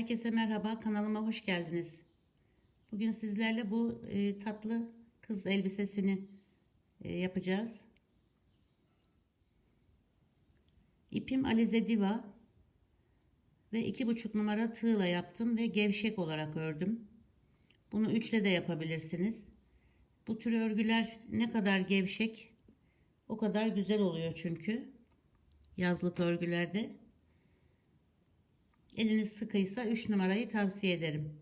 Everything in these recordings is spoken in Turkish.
Herkese merhaba, kanalıma hoş geldiniz. Bugün sizlerle bu e, tatlı kız elbisesini e, yapacağız. İpim Alize Diva ve iki buçuk numara tığla yaptım ve gevşek olarak ördüm. Bunu üçle de yapabilirsiniz. Bu tür örgüler ne kadar gevşek o kadar güzel oluyor çünkü yazlık örgülerde. Eliniz sıkıysa 3 numarayı tavsiye ederim.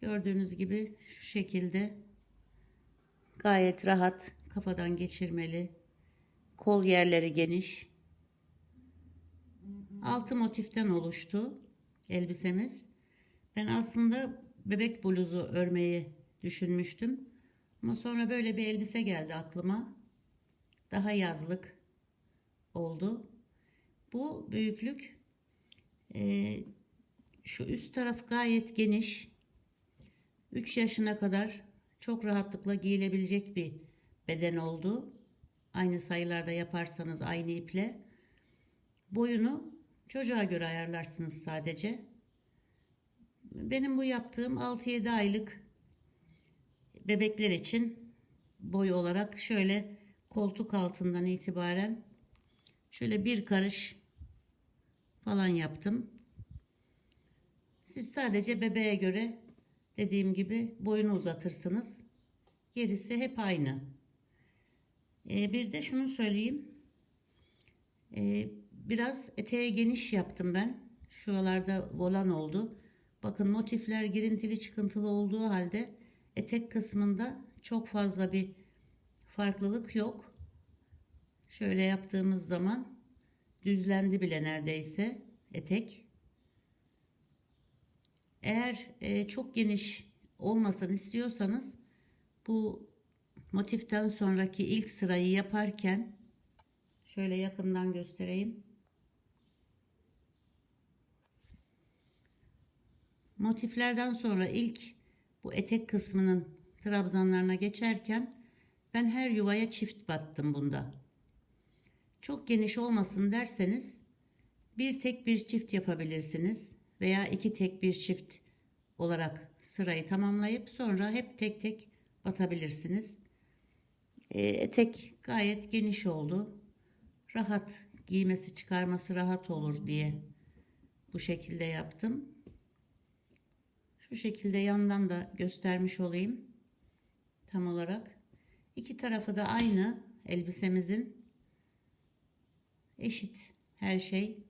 Gördüğünüz gibi şu şekilde gayet rahat kafadan geçirmeli. Kol yerleri geniş. Altı motiften oluştu elbisemiz. Ben aslında bebek bluzu örmeyi düşünmüştüm. Ama sonra böyle bir elbise geldi aklıma. Daha yazlık oldu. Bu büyüklük e, şu üst taraf gayet geniş. 3 yaşına kadar çok rahatlıkla giyilebilecek bir beden oldu. Aynı sayılarda yaparsanız aynı iple. Boyunu çocuğa göre ayarlarsınız sadece. Benim bu yaptığım 6-7 aylık bebekler için boy olarak şöyle koltuk altından itibaren şöyle bir karış falan yaptım. Siz sadece bebeğe göre dediğim gibi boyunu uzatırsınız. Gerisi hep aynı. Ee, bir de şunu söyleyeyim. Ee, biraz eteğe geniş yaptım ben. Şuralarda volan oldu. Bakın motifler girintili çıkıntılı olduğu halde etek kısmında çok fazla bir farklılık yok. Şöyle yaptığımız zaman düzlendi bile neredeyse etek. Eğer e, çok geniş olmasını istiyorsanız bu motiften sonraki ilk sırayı yaparken şöyle yakından göstereyim. Motiflerden sonra ilk bu etek kısmının trabzanlarına geçerken ben her yuvaya çift battım bunda. Çok geniş olmasın derseniz bir tek bir çift yapabilirsiniz veya iki tek bir çift olarak sırayı tamamlayıp sonra hep tek tek batabilirsiniz. E, etek gayet geniş oldu. Rahat giymesi çıkarması rahat olur diye bu şekilde yaptım. Şu şekilde yandan da göstermiş olayım. Tam olarak. İki tarafı da aynı elbisemizin. Eşit her şey.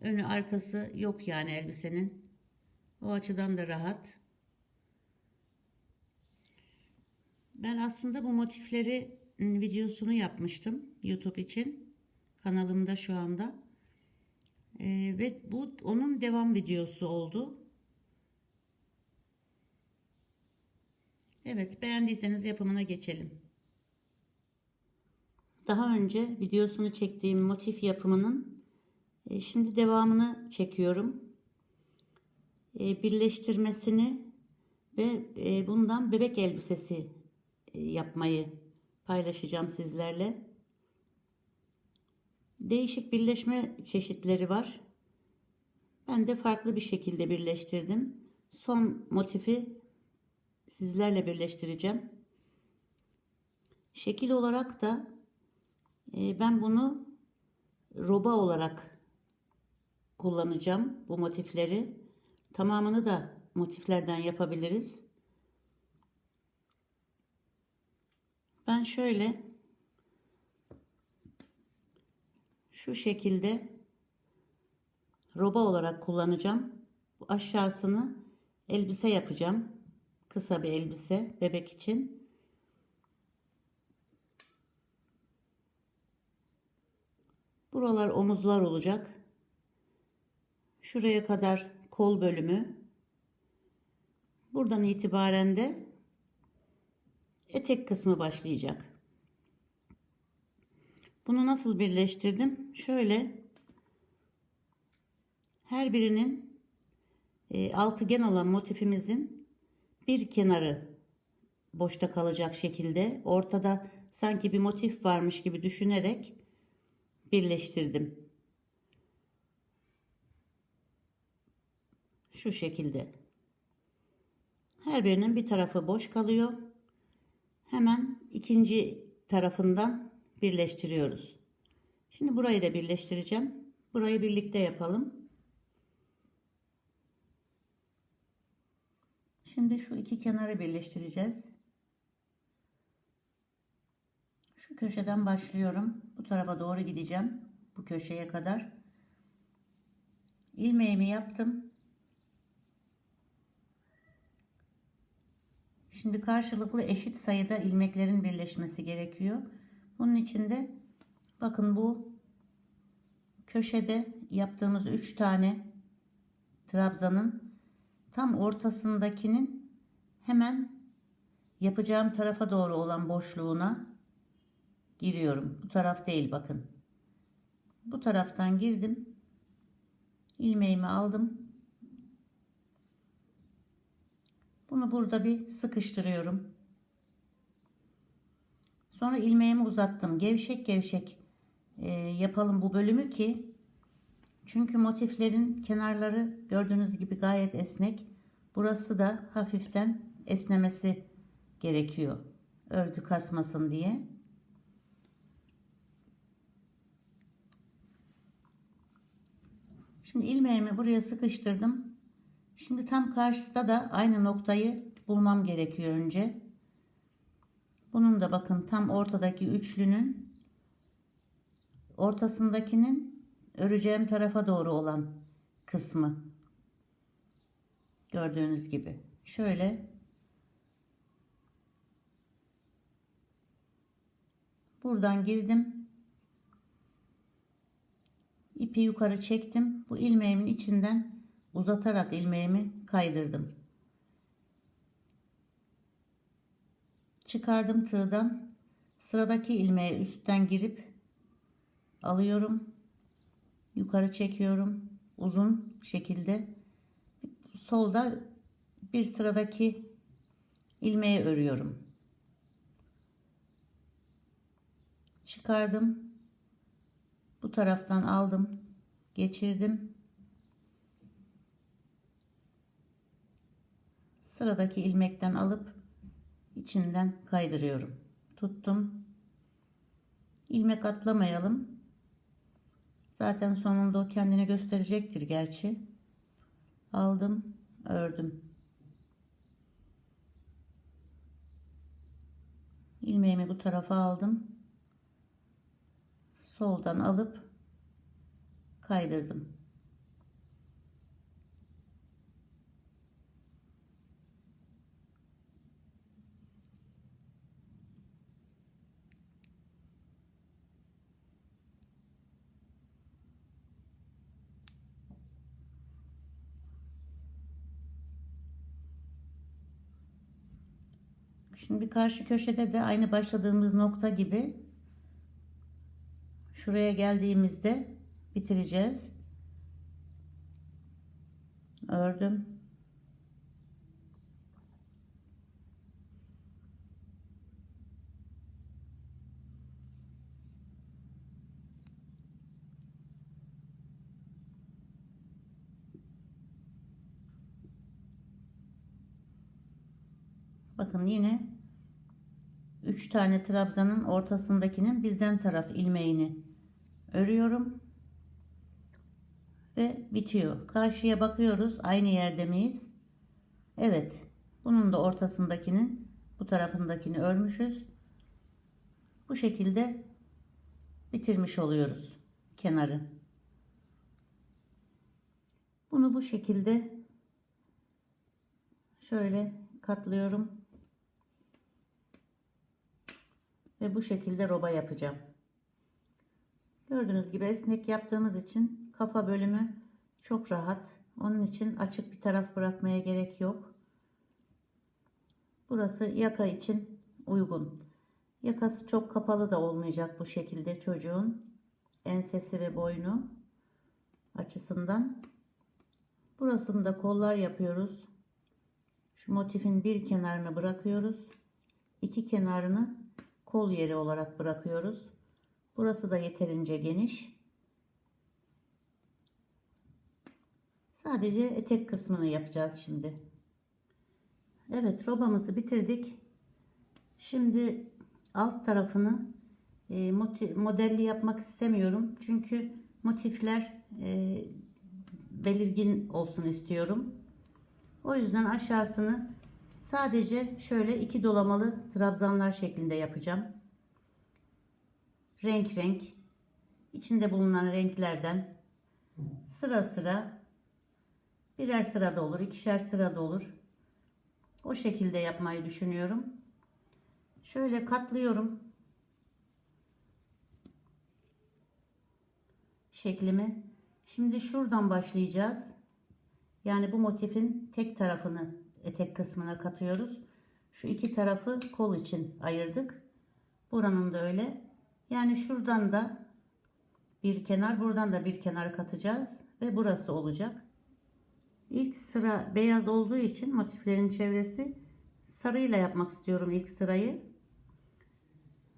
Önü arkası yok yani elbisenin. O açıdan da rahat. Ben aslında bu motifleri ıı, videosunu yapmıştım YouTube için. Kanalımda şu anda. Ee, ve bu onun devam videosu oldu. Evet beğendiyseniz yapımına geçelim. Daha önce videosunu çektiğim motif yapımının e, şimdi devamını çekiyorum. E, birleştirmesini ve e, bundan bebek elbisesi yapmayı paylaşacağım sizlerle. Değişik birleşme çeşitleri var. Ben de farklı bir şekilde birleştirdim. Son motifi sizlerle birleştireceğim. Şekil olarak da ben bunu roba olarak kullanacağım bu motifleri. Tamamını da motiflerden yapabiliriz. Ben şöyle şu şekilde roba olarak kullanacağım. Bu aşağısını elbise yapacağım. Kısa bir elbise bebek için. Buralar omuzlar olacak. Şuraya kadar kol bölümü. Buradan itibaren de etek kısmı başlayacak. Bunu nasıl birleştirdim? Şöyle her birinin e, altıgen olan motifimizin bir kenarı boşta kalacak şekilde ortada sanki bir motif varmış gibi düşünerek birleştirdim. Şu şekilde. Her birinin bir tarafı boş kalıyor. Hemen ikinci tarafından birleştiriyoruz. Şimdi burayı da birleştireceğim. Burayı birlikte yapalım. Şimdi şu iki kenarı birleştireceğiz. Şu köşeden başlıyorum. Bu tarafa doğru gideceğim. Bu köşeye kadar. İlmeğimi yaptım. Şimdi karşılıklı eşit sayıda ilmeklerin birleşmesi gerekiyor. Bunun için de bakın bu köşede yaptığımız 3 tane trabzanın tam ortasındakinin hemen yapacağım tarafa doğru olan boşluğuna giriyorum. Bu taraf değil bakın. Bu taraftan girdim. ilmeğimi aldım. Bunu burada bir sıkıştırıyorum. Sonra ilmeğimi uzattım. Gevşek gevşek e, yapalım bu bölümü ki çünkü motiflerin kenarları gördüğünüz gibi gayet esnek. Burası da hafiften esnemesi gerekiyor. Örgü kasmasın diye. Şimdi ilmeğimi buraya sıkıştırdım. Şimdi tam karşısında da aynı noktayı bulmam gerekiyor önce. Bunun da bakın tam ortadaki üçlünün ortasındakinin öreceğim tarafa doğru olan kısmı. Gördüğünüz gibi. Şöyle buradan girdim. İpi yukarı çektim. Bu ilmeğimin içinden uzatarak ilmeğimi kaydırdım. Çıkardım tığdan. Sıradaki ilmeğe üstten girip alıyorum. Yukarı çekiyorum. Uzun şekilde. Solda bir sıradaki ilmeği örüyorum. Çıkardım. Bu taraftan aldım. Geçirdim. sıradaki ilmekten alıp içinden kaydırıyorum. Tuttum. ilmek atlamayalım. Zaten sonunda o kendini gösterecektir gerçi. Aldım, ördüm. ilmeğimi bu tarafa aldım. Soldan alıp kaydırdım. Şimdi karşı köşede de aynı başladığımız nokta gibi şuraya geldiğimizde bitireceğiz. Ördüm. Bakın yine 3 tane trabzanın ortasındakinin bizden taraf ilmeğini örüyorum. Ve bitiyor. Karşıya bakıyoruz. Aynı yerde miyiz? Evet. Bunun da ortasındakinin bu tarafındakini örmüşüz. Bu şekilde bitirmiş oluyoruz kenarı. Bunu bu şekilde şöyle katlıyorum. ve bu şekilde roba yapacağım. Gördüğünüz gibi esnek yaptığımız için kafa bölümü çok rahat. Onun için açık bir taraf bırakmaya gerek yok. Burası yaka için uygun. Yakası çok kapalı da olmayacak bu şekilde çocuğun ensesi ve boynu açısından. Burasını da kollar yapıyoruz. Şu motifin bir kenarını bırakıyoruz. İki kenarını kol yeri olarak bırakıyoruz. Burası da yeterince geniş. Sadece etek kısmını yapacağız şimdi. Evet robamızı bitirdik. Şimdi alt tarafını e, modelli yapmak istemiyorum. Çünkü motifler e, belirgin olsun istiyorum. O yüzden aşağısını sadece şöyle iki dolamalı trabzanlar şeklinde yapacağım. Renk renk içinde bulunan renklerden sıra sıra birer sırada olur, ikişer sırada olur. O şekilde yapmayı düşünüyorum. Şöyle katlıyorum şeklimi. Şimdi şuradan başlayacağız. Yani bu motifin tek tarafını etek kısmına katıyoruz. Şu iki tarafı kol için ayırdık. Buranın da öyle. Yani şuradan da bir kenar, buradan da bir kenar katacağız ve burası olacak. İlk sıra beyaz olduğu için motiflerin çevresi sarıyla yapmak istiyorum ilk sırayı.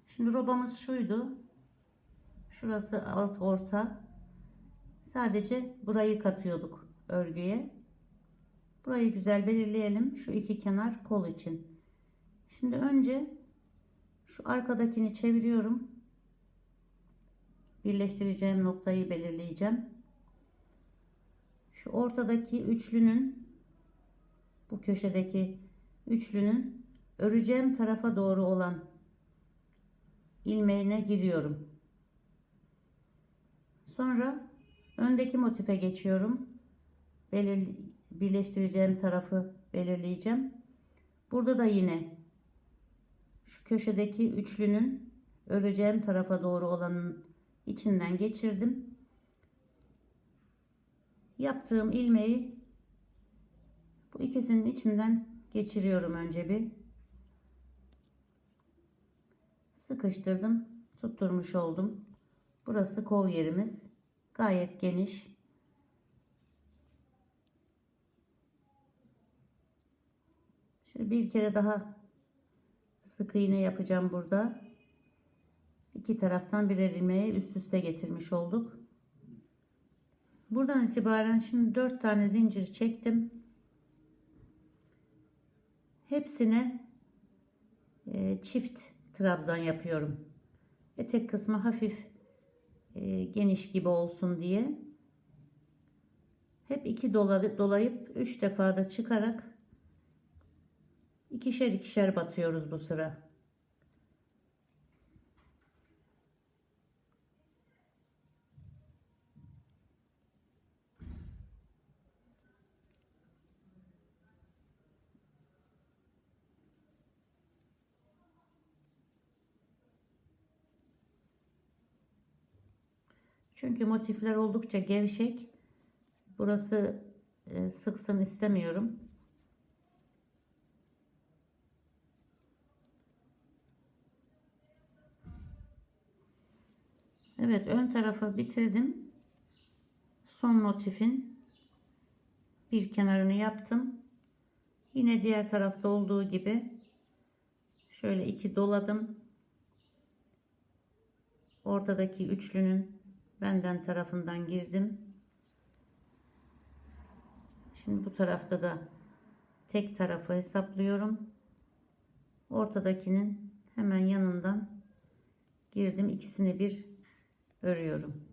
Şimdi robamız şuydu. Şurası alt orta. Sadece burayı katıyorduk örgüye. Burayı güzel belirleyelim. Şu iki kenar kol için. Şimdi önce şu arkadakini çeviriyorum. Birleştireceğim noktayı belirleyeceğim. Şu ortadaki üçlünün bu köşedeki üçlünün öreceğim tarafa doğru olan ilmeğine giriyorum. Sonra öndeki motife geçiyorum. Belir, birleştireceğim tarafı belirleyeceğim. Burada da yine şu köşedeki üçlünün öreceğim tarafa doğru olanın içinden geçirdim. Yaptığım ilmeği bu ikisinin içinden geçiriyorum önce bir. Sıkıştırdım, tutturmuş oldum. Burası kol yerimiz. Gayet geniş. Şöyle bir kere daha sık iğne yapacağım burada. İki taraftan birer ilmeği üst üste getirmiş olduk. Buradan itibaren şimdi dört tane zincir çektim. Hepsine e, çift trabzan yapıyorum. Etek kısmı hafif e, geniş gibi olsun diye. Hep iki dola, dolayıp üç defa da çıkarak ikişer ikişer batıyoruz bu sıra. Çünkü motifler oldukça gevşek. Burası e, sıksın istemiyorum. Evet ön tarafı bitirdim. Son motifin bir kenarını yaptım. Yine diğer tarafta olduğu gibi şöyle iki doladım. Ortadaki üçlünün benden tarafından girdim. Şimdi bu tarafta da tek tarafı hesaplıyorum. Ortadakinin hemen yanından girdim. ikisini bir örüyorum.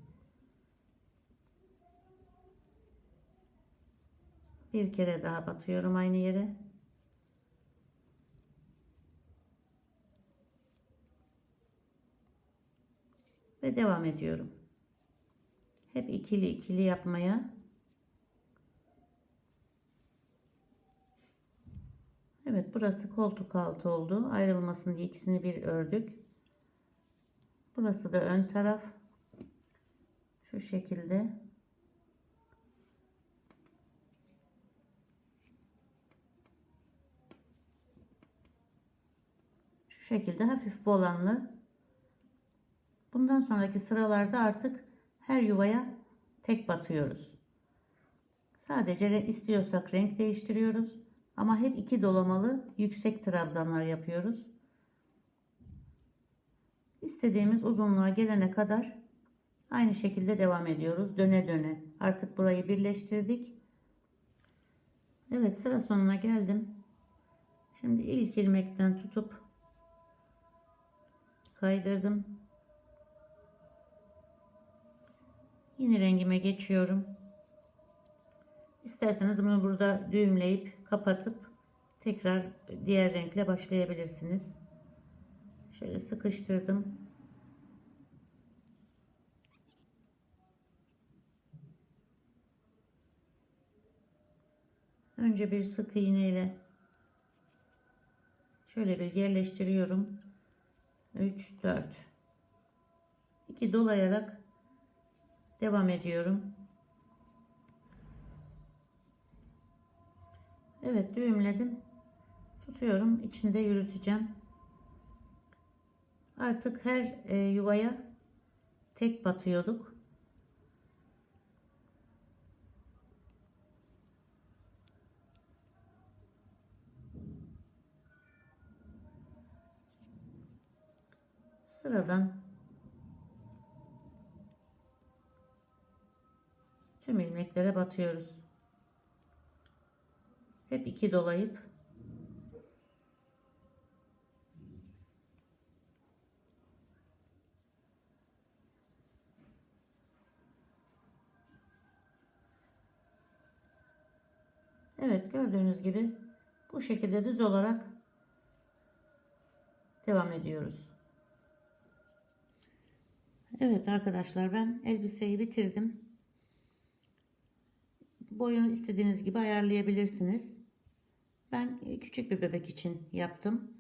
Bir kere daha batıyorum aynı yere. Ve devam ediyorum. Hep ikili ikili yapmaya. Evet burası koltuk altı oldu. Ayrılmasın diye ikisini bir ördük. Burası da ön taraf. Şu şekilde. Şu şekilde hafif volanlı. Bundan sonraki sıralarda artık her yuvaya tek batıyoruz. Sadece istiyorsak renk değiştiriyoruz. Ama hep iki dolamalı yüksek trabzanlar yapıyoruz. İstediğimiz uzunluğa gelene kadar aynı şekilde devam ediyoruz. Döne döne. Artık burayı birleştirdik. Evet sıra sonuna geldim. Şimdi ilk ilmekten tutup kaydırdım. Yine rengime geçiyorum. İsterseniz bunu burada düğümleyip kapatıp tekrar diğer renkle başlayabilirsiniz. Şöyle sıkıştırdım. Önce bir sık iğne ile şöyle bir yerleştiriyorum. 3 4 2 dolayarak devam ediyorum. Evet düğümledim. Tutuyorum. içinde yürüteceğim. Artık her e, yuvaya tek batıyorduk. Sıradan tüm ilmeklere batıyoruz. Hep iki dolayıp Evet gördüğünüz gibi bu şekilde düz olarak devam ediyoruz. Evet arkadaşlar ben elbiseyi bitirdim. Boyunu istediğiniz gibi ayarlayabilirsiniz. Ben e, küçük bir bebek için yaptım.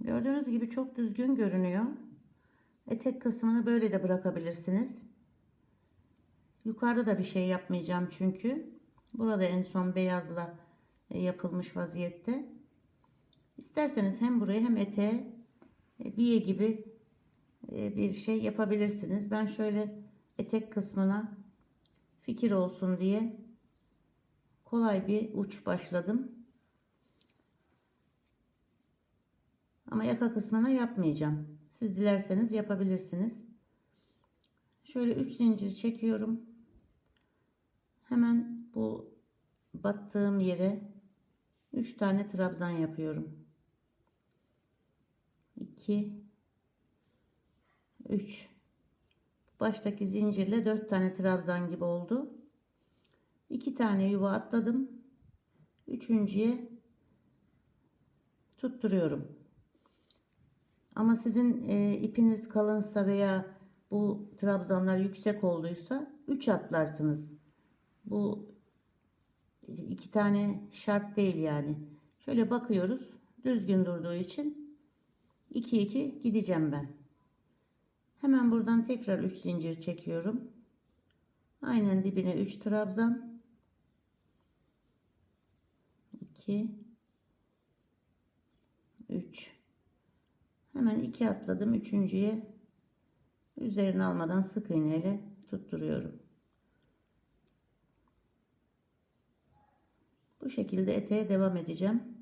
Gördüğünüz gibi çok düzgün görünüyor. Etek kısmını böyle de bırakabilirsiniz. Yukarıda da bir şey yapmayacağım çünkü. Burada en son beyazla e, yapılmış vaziyette. İsterseniz hem buraya hem eteğe e, biye gibi bir şey yapabilirsiniz. Ben şöyle etek kısmına fikir olsun diye kolay bir uç başladım. Ama yaka kısmına yapmayacağım. Siz dilerseniz yapabilirsiniz. Şöyle 3 zincir çekiyorum. Hemen bu battığım yere 3 tane trabzan yapıyorum. 2 3 baştaki zincirle 4 tane trabzan gibi oldu. 2 tane yuva atladım. Üçüncüye tutturuyorum. Ama sizin e, ipiniz kalınsa veya bu trabzanlar yüksek olduysa 3 atlarsınız. Bu iki tane şart değil yani. Şöyle bakıyoruz. Düzgün durduğu için 2 2 gideceğim ben. Hemen buradan tekrar 3 zincir çekiyorum. Aynen dibine 3 trabzan. 2 3 Hemen 2 atladım. Üçüncüye üzerine almadan sık iğneyle tutturuyorum. Bu şekilde eteğe devam edeceğim.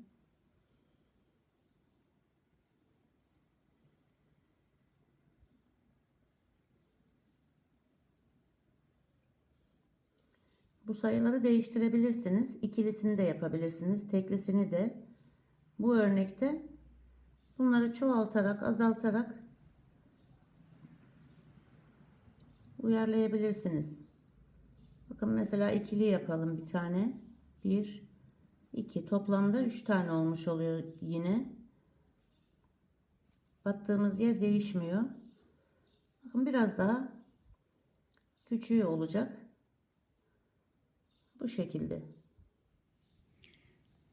Bu sayıları değiştirebilirsiniz. İkilisini de yapabilirsiniz. Teklisini de. Bu örnekte bunları çoğaltarak, azaltarak uyarlayabilirsiniz. Bakın mesela ikili yapalım bir tane. Bir, iki. Toplamda üç tane olmuş oluyor yine. Battığımız yer değişmiyor. Bakın biraz daha küçüğü olacak. Bu şekilde.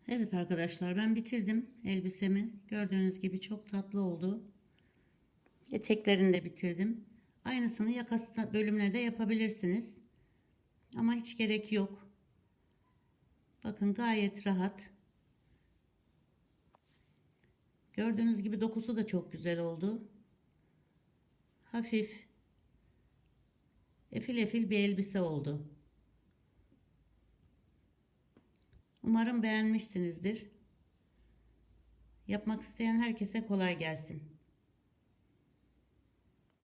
Evet arkadaşlar ben bitirdim elbisemi. Gördüğünüz gibi çok tatlı oldu. Eteklerini de bitirdim. Aynısını yakası bölümüne de yapabilirsiniz. Ama hiç gerek yok. Bakın gayet rahat. Gördüğünüz gibi dokusu da çok güzel oldu. Hafif efil efil bir elbise oldu. Umarım beğenmişsinizdir. Yapmak isteyen herkese kolay gelsin.